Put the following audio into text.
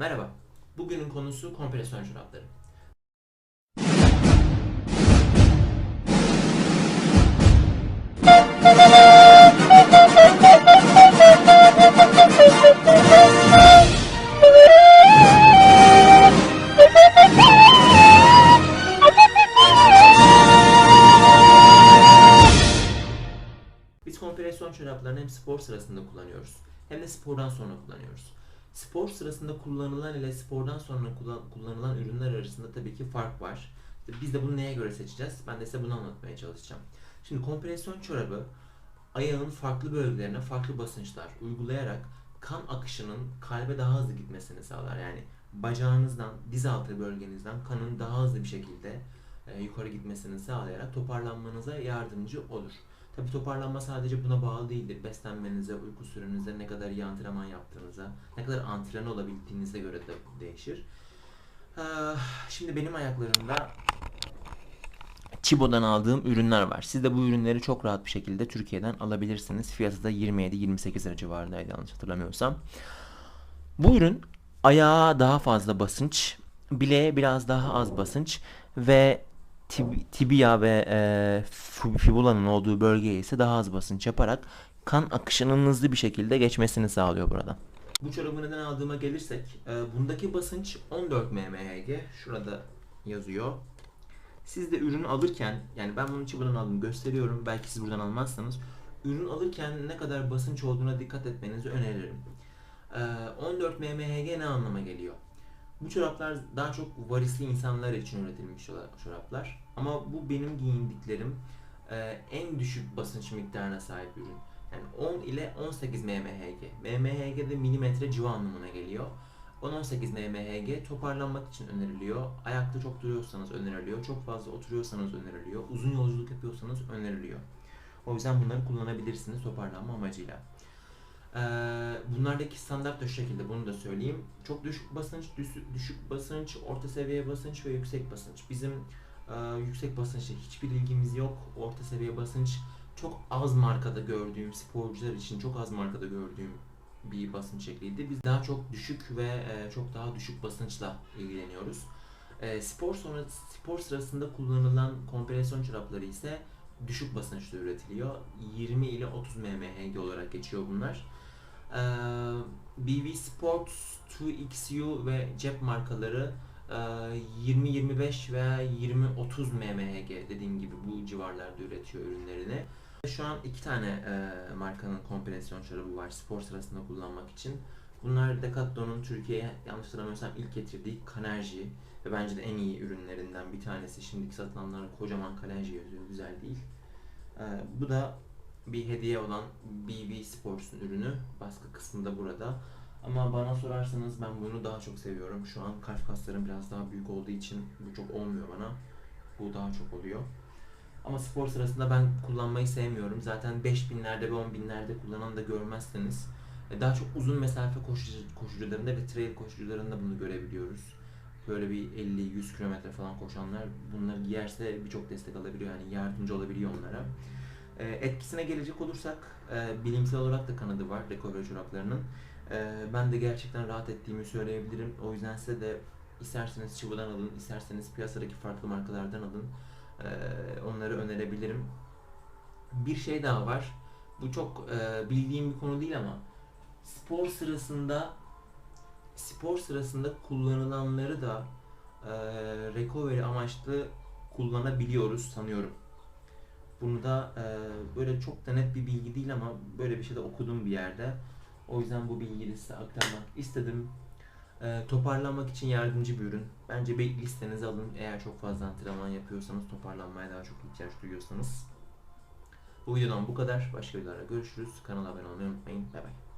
Merhaba. Bugünün konusu kompresyon çorapları. Biz kompresyon çoraplarını hem spor sırasında kullanıyoruz hem de spordan sonra kullanıyoruz. Spor sırasında kullanılan ile spordan sonra kullan- kullanılan ürünler arasında tabii ki fark var. Biz de bunu neye göre seçeceğiz? Ben de size bunu anlatmaya çalışacağım. Şimdi kompresyon çorabı ayağın farklı bölgelerine farklı basınçlar uygulayarak kan akışının kalbe daha hızlı gitmesini sağlar. Yani bacağınızdan, diz altı bölgenizden kanın daha hızlı bir şekilde e, yukarı gitmesini sağlayarak toparlanmanıza yardımcı olur. Tabi toparlanma sadece buna bağlı değildir. Beslenmenize, uyku sürenize, ne kadar iyi antrenman yaptığınıza, ne kadar antren olabildiğinize göre de değişir. Ee, Şimdi benim ayaklarımda Chibo'dan aldığım ürünler var. Siz de bu ürünleri çok rahat bir şekilde Türkiye'den alabilirsiniz. Fiyatı da 27-28 lira civarındaydı yanlış hatırlamıyorsam. Bu ürün ayağa daha fazla basınç, bileğe biraz daha az basınç ve tib- tibia ve e, fi- fibulanın olduğu bölgeye ise daha az basınç yaparak kan akışının hızlı bir şekilde geçmesini sağlıyor burada. Bu çorabı neden aldığıma gelirsek, e, bundaki basınç 14 mmHg. Şurada yazıyor. Siz de ürünü alırken, yani ben bunu Chibo'dan aldım gösteriyorum. Belki siz buradan almazsanız. Ürün alırken ne kadar basınç olduğuna dikkat etmenizi öneririm. E, 14 mmHg ne anlama geliyor? Bu çoraplar daha çok varisli insanlar için üretilmiş çora- çoraplar. Ama bu benim giyindiklerim e, en düşük basınç miktarına sahip ürün. Yani 10 ile 18 mmHg. mmHg de milimetre civa anlamına geliyor. 10-18 mmHg toparlanmak için öneriliyor. Ayakta çok duruyorsanız öneriliyor. Çok fazla oturuyorsanız öneriliyor. Uzun yolculuk yapıyorsanız öneriliyor. O yüzden bunları kullanabilirsiniz toparlanma amacıyla. Ee, bunlardaki standart da şu şekilde bunu da söyleyeyim. Çok düşük basınç, düşük, düşük basınç, orta seviye basınç ve yüksek basınç. Bizim e, yüksek basınçla hiçbir ilgimiz yok. Orta seviye basınç çok az markada gördüğüm sporcular için çok az markada gördüğüm bir basınç şekliydi. Biz daha çok düşük ve e, çok daha düşük basınçla ilgileniyoruz. E, spor sonra spor sırasında kullanılan kompresyon çorapları ise düşük basınçla üretiliyor. 20 ile 30 mmHg olarak geçiyor bunlar. Ee, BV Sports 2XU ve cep markaları e, 20-25 veya 20-30 mmHg dediğim gibi bu civarlarda üretiyor ürünlerini. Şu an iki tane e, markanın kompresyon çorabı var spor sırasında kullanmak için. Bunlar Decathlon'un Türkiye'ye yanlış hatırlamıyorsam ilk getirdiği Kanerji ve bence de en iyi ürünlerinden bir tanesi. Şimdiki satılanların kocaman Kanerji yazıyor, güzel değil. Ee, bu da bir hediye olan BB Sports'un ürünü. Baskı kısmı da burada. Ama bana sorarsanız ben bunu daha çok seviyorum. Şu an kalp kaslarım biraz daha büyük olduğu için bu çok olmuyor bana. Bu daha çok oluyor. Ama spor sırasında ben kullanmayı sevmiyorum. Zaten 5000'lerde ve 10.000'lerde kullanan da görmezseniz daha çok uzun mesafe koşucu, koşucularında ve trail koşucularında bunu görebiliyoruz. Böyle bir 50-100 kilometre falan koşanlar bunları giyerse birçok destek alabiliyor yani yardımcı olabiliyor onlara. E, etkisine gelecek olursak e, bilimsel olarak da kanadı var recovery çoraplarının. E, ben de gerçekten rahat ettiğimi söyleyebilirim. O yüzden size de isterseniz Chivo'dan alın, isterseniz piyasadaki farklı markalardan alın. E, onları önerebilirim. Bir şey daha var. Bu çok e, bildiğim bir konu değil ama spor sırasında spor sırasında kullanılanları da e, recovery amaçlı kullanabiliyoruz sanıyorum. Bunu da e, böyle çok da net bir bilgi değil ama böyle bir şey de okudum bir yerde. O yüzden bu bilgiyi size aktarmak istedim. E, toparlanmak için yardımcı bir ürün. Bence bir listenize alın eğer çok fazla antrenman yapıyorsanız, toparlanmaya daha çok ihtiyaç duyuyorsanız. Bu videodan bu kadar. Başka videolarda görüşürüz. Kanala abone olmayı unutmayın. Bay bay.